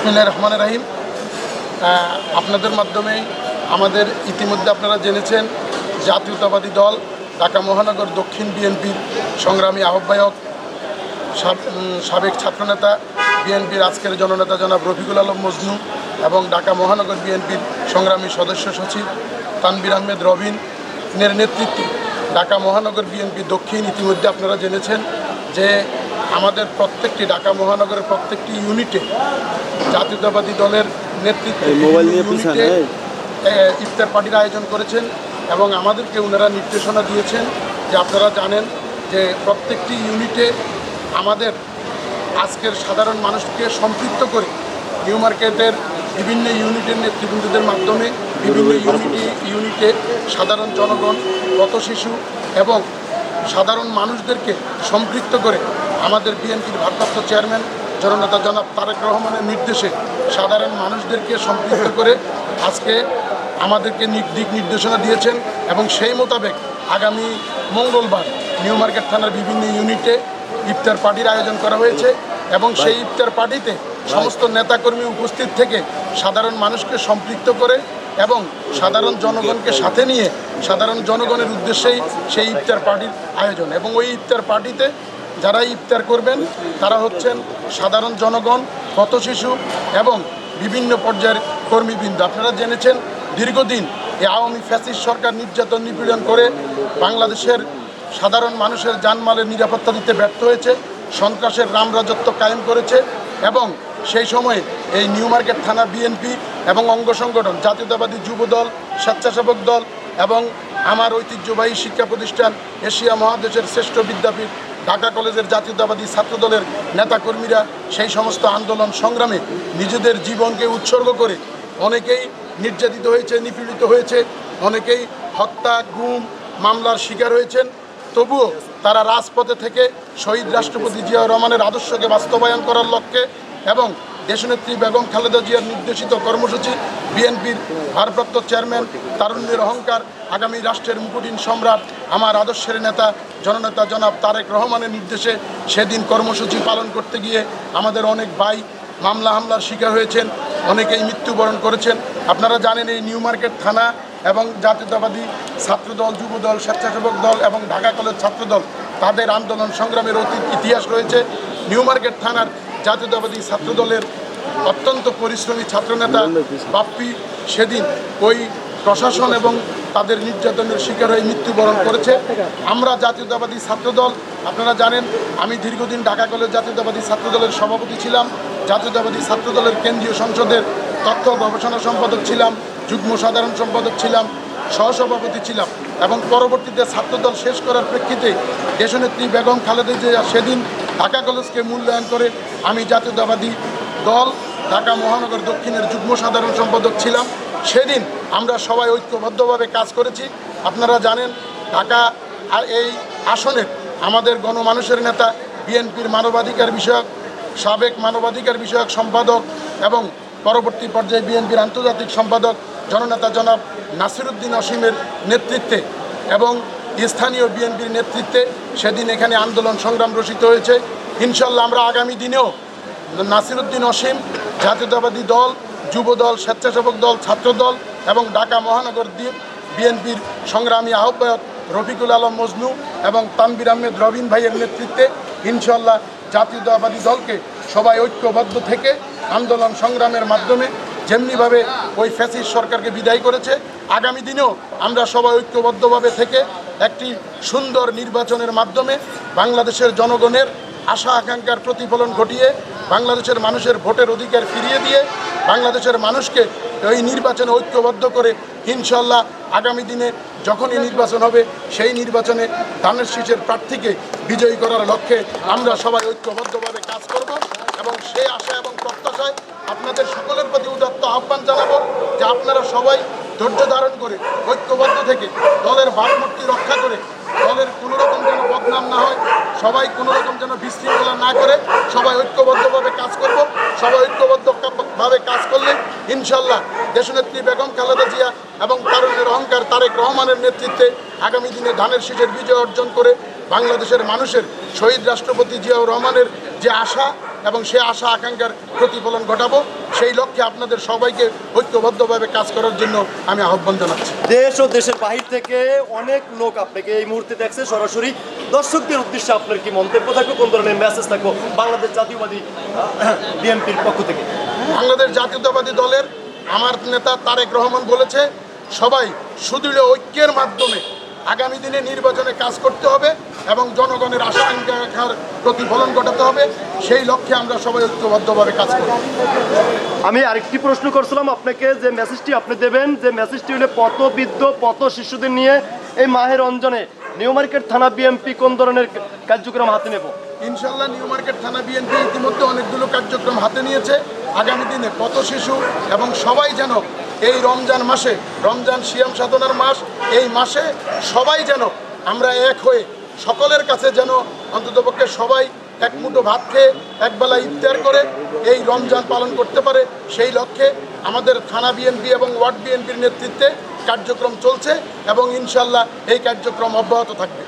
বিসমিল্লাহ রহমান রাহিম। আপনাদের মাধ্যমে আমাদের ইতিমধ্যে আপনারা জেনেছেন জাতীয়তাবাদী দল, ঢাকা মহানগর দক্ষিণ বিএনপির সংগ্রামী আহ্বায়ক সাবেক ছাত্রনেতা, বিএনপির আজকের জননেতা জনাব রফিকুল আলম মজনু এবং ঢাকা মহানগর বিএনপির সংগ্রামী সদস্য সচিব তানবির আহমেদ রবিনের নেতৃত্বে ঢাকা মহানগর বিএনপি দক্ষিণ ইতিমধ্যে আপনারা জেনেছেন যে আমাদের প্রত্যেকটি ঢাকা মহানগরের প্রত্যেকটি ইউনিটে জাতীয়তাবাদী দলের নেতৃত্বে ইউনিটে, ইফতার পার্টির আয়োজন করেছেন এবং আমাদেরকে ওনারা নির্দেশনা দিয়েছেন যে আপনারা জানেন যে প্রত্যেকটি ইউনিটে আমাদের আজকের সাধারণ মানুষকে সম্পৃক্ত করে নিউ মার্কেটের বিভিন্ন ইউনিটের নেতৃবৃন্দদের মাধ্যমে বিভিন্ন ইউনিটি ইউনিটে সাধারণ জনগণ পথ শিশু এবং সাধারণ মানুষদেরকে সম্পৃক্ত করে আমাদের বিএনপির ভারপ্রাপ্ত চেয়ারম্যান জননেতা জনাব তারেক রহমানের নির্দেশে সাধারণ মানুষদেরকে সম্পৃক্ত করে আজকে আমাদেরকে দিক নির্দেশনা দিয়েছেন এবং সেই মোতাবেক আগামী মঙ্গলবার নিউ মার্কেট থানার বিভিন্ন ইউনিটে ইফতার পার্টির আয়োজন করা হয়েছে এবং সেই ইফতার পার্টিতে সমস্ত নেতাকর্মী উপস্থিত থেকে সাধারণ মানুষকে সম্পৃক্ত করে এবং সাধারণ জনগণকে সাথে নিয়ে সাধারণ জনগণের উদ্দেশ্যেই সেই ইফতার পার্টির আয়োজন এবং ওই ইফতার পার্টিতে যারা ইফতার করবেন, তারা হচ্ছেন সাধারণ জনগণ পথ শিশু এবং বিভিন্ন পর্যায়ের কর্মীবৃন্দ। আপনারা জেনেছেন দীর্ঘদিন এই আওয়ামী ফ্যাসিস্ট সরকার নির্যাতন নিপীড়ন করে বাংলাদেশের সাধারণ মানুষের জানমালের নিরাপত্তা দিতে ব্যর্থ হয়েছে, সন্ত্রাসের রাম রাজত্ব কায়েম করেছে এবং সেই সময়ে এই নিউ মার্কেট থানা বিএনপি এবং অঙ্গ সংগঠন, জাতীয়তাবাদী যুব দল স্বেচ্ছাসেবক দল এবং আমার ঐতিহ্যবাহী শিক্ষা প্রতিষ্ঠান এশিয়া মহাদেশের শ্রেষ্ঠ বিদ্যাপীঠ ঢাকা কলেজের জাতীয়তাবাদী ছাত্রদলের নেতাকর্মীরা সেই সমস্ত আন্দোলন সংগ্রামে নিজেদের জীবনকে উৎসর্গ করে অনেকেই নির্যাতিত হয়েছে, নিপীড়িত হয়েছে, অনেকেই হত্যা, গুম, মামলার শিকার হয়েছেন। তবুও তারা রাজপথে থেকে শহীদ রাষ্ট্রপতি জিয়া রহমানের আদর্শকে বাস্তবায়ন করার লক্ষ্যে এবং দেশনেত্রী বেগম খালেদা জিয়ার নির্দেশিত কর্মসূচি, বিএনপির ভারপ্রাপ্ত চেয়ারম্যান তারুণ্যের অহংকার, আগামী রাষ্ট্রের মুকুটিন সম্রাট আমার আদর্শের নেতা, জননেতা জনাব তারেক রহমানের নির্দেশে সেদিন কর্মসূচি পালন করতে গিয়ে আমাদের অনেক ভাই মামলা হামলার শিকার হয়েছেন, অনেকেই মৃত্যুবরণ করেছেন। আপনারা জানেন এই নিউ মার্কেট থানা এবং জাতীয়তাবাদী ছাত্রদল, যুবদল, স্বেচ্ছাসেবক দল এবং ঢাকা কলেজ ছাত্রদল, তাদের আন্দোলন সংগ্রামের অতীত ইতিহাস রয়েছে। নিউ মার্কেট থানার জাতীয়তাবাদী ছাত্রদলের অত্যন্ত পরিশ্রমী ছাত্রনেতা বাপ্পি সেদিন ওই প্রশাসন এবং তাদের নির্যাতনের শিকার হয়ে মৃত্যুবরণ করেছে। আমরা জাতীয়তাবাদী ছাত্রদল, আপনারা জানেন, আমি দীর্ঘদিন ঢাকা কলেজ জাতীয়তাবাদী ছাত্রদলের সভাপতি ছিলাম। জাতীয়তাবাদী ছাত্রদলের কেন্দ্রীয় সংসদের তথ্য গবেষণা সম্পাদক ছিলাম, যুগ্ম সাধারণ সম্পাদক ছিলাম, সহসভাপতি ছিলাম এবং পরবর্তীতে ছাত্রদল শেষ করার প্রেক্ষিতে দেশনেত্রী বেগম খালেদা জিয়া সেদিন ঢাকা কলেজকে মূল্যায়ন করে আমি জাতীয়তাবাদী দল, ঢাকা মহানগর দক্ষিণের যুগ্ম সাধারণ সম্পাদক ছিলাম। সেদিন আমরা সবাই ঐক্যবদ্ধভাবে কাজ করেছি। আপনারা জানেন, ঢাকা এই আসনের আমাদের গণমানুষের নেতা, বিএনপির মানবাধিকার বিষয়ক, সাবেক মানবাধিকার বিষয়ক সম্পাদক এবং পরবর্তী পর্যায়ে বিএনপির আন্তর্জাতিক সম্পাদক, জননেতা জনাব নাসিরুদ্দিন অসীমের নেতৃত্বে এবং স্থানীয় বিএনপির নেতৃত্বে সেদিন এখানে আন্দোলন সংগ্রাম রচিত হয়েছে। ইনশাল্লাহ আমরা আগামী দিনেও নাসিরুদ্দিন অসীম, জাতীয়তাবাদী দল, যুবদল, স্বেচ্ছাসেবক দল, ছাত্রদল এবং ঢাকা মহানগর দ্বীপ বিএনপির সংগ্রামী আহ্বায়ক রফিকুল আলম মজনু এবং তানবির আহমেদ রবিন ভাইয়ের নেতৃত্বে ইনশাল্লাহ জাতীয়তাবাদী দলকে সবাই ঐক্যবদ্ধ থেকে আন্দোলন সংগ্রামের মাধ্যমে যেমনিভাবে ওই ফ্যাসিস সরকারকে বিদায় করেছে, আগামী দিনেও আমরা সবাই ঐক্যবদ্ধভাবে থেকে একটি সুন্দর নির্বাচনের মাধ্যমে বাংলাদেশের জনগণের আশা আকাঙ্ক্ষার প্রতিফলন ঘটিয়ে বাংলাদেশের মানুষের ভোটের অধিকার ফিরিয়ে দিয়ে বাংলাদেশের মানুষকে এই নির্বাচনে ঐক্যবদ্ধ করে ইনশাল্লাহ আগামী দিনে যখনই নির্বাচন হবে, সেই নির্বাচনে ধানের শীষের প্রার্থীকে বিজয়ী করার লক্ষ্যে আমরা সবাই ঐক্যবদ্ধভাবে কাজ করব এবং সেই আশা এবং প্রত্যাশায় আপনাদের সকলের প্রতি উদাত্ত আহ্বান জানাব যে আপনারা সবাই ধৈর্য ধারণ করে ঐক্যবদ্ধ থেকে দলের ভাবমূর্তি করে দলের কোনো রকম যেন বদনাম না হয়, সবাই কোনো রকম যেন বিশৃঙ্খলা না করে, সবাই ঐক্যবদ্ধভাবে কাজ করব, সবাই ঐক্যবদ্ধভাবে কাজ করলে ইনশাল্লাহ দেশনেত্রী বেগম খালেদা জিয়া এবং তারুণের অহংকার তারেক রহমানের নেতৃত্বে আগামী দিনে ধানের শীষের বিজয় অর্জন করে বাংলাদেশের মানুষের শহীদ রাষ্ট্রপতি জিয়াউর রহমানের যে আশা এবং সে আশা আকাঙ্ক্ষার প্রতিফলন ঘটাবো সেই লক্ষ্যে আপনাদের সবাইকে ঐক্যবদ্ধভাবে কাজ করার জন্য আমি আহ্বান জানাচ্ছি। দেশ ও দেশের বাহির থেকে অনেক লোক আপনাকে এই মুহূর্তে দেখছে। সরাসরি দর্শকদের উদ্দেশ্যে আপনার কি মন্তব্য থাকবে? কোন ধরনের মেসেজ থাকব? বাংলাদেশ জাতীয়বাদী বিএনপির পক্ষ থেকে? বাংলাদেশ জাতীয়তাবাদী দলের আমার নেতা তারেক রহমান বলেছে সবাই সুদৃঢ় ঐক্যের মাধ্যমে আগামী দিনে নির্বাচনে কাজ করতে হবে এবং জনগণের আশা আকাঙ্ক্ষার প্রতিফলন ঘটাতে হবে। সেই লক্ষ্যে আমরা সবাই ঐক্যবদ্ধভাবে কাজ করব। আমি আরেকটি প্রশ্ন করছিলাম আপনাকে যে মেসেজটি আপনি দেবেন যে মেসেজটি হলে পথবৃদ্ধ পথ শিশুদের নিয়ে এই মাহের অঞ্জনে নিউ মার্কেট থানা বিএমপি কোন ধরনের কার্যক্রম হাতে নেব? ইনশাল্লাহ নিউ মার্কেট থানা বিএনপি ইতিমধ্যে অনেকগুলো কার্যক্রম হাতে নিয়েছে। আগামী দিনে পথ শিশু এবং সবাই যেন এই রমজান মাসে, রমজান সিয়াম সাধনার মাস, এই মাসে সবাই যেন আমরা এক হয়ে সকলের কাছে যেন অন্ততপক্ষে সবাই এক মুঠো ভাত খেয়ে একবেলা ইফতার করে এই রমজান পালন করতে পারে, সেই লক্ষ্যে আমাদের থানা বিএনপি এবং ওয়ার্ড বিএনপির নেতৃত্বে কার্যক্রম চলছে এবং ইনশাল্লাহ এই কার্যক্রম অব্যাহত থাকবে।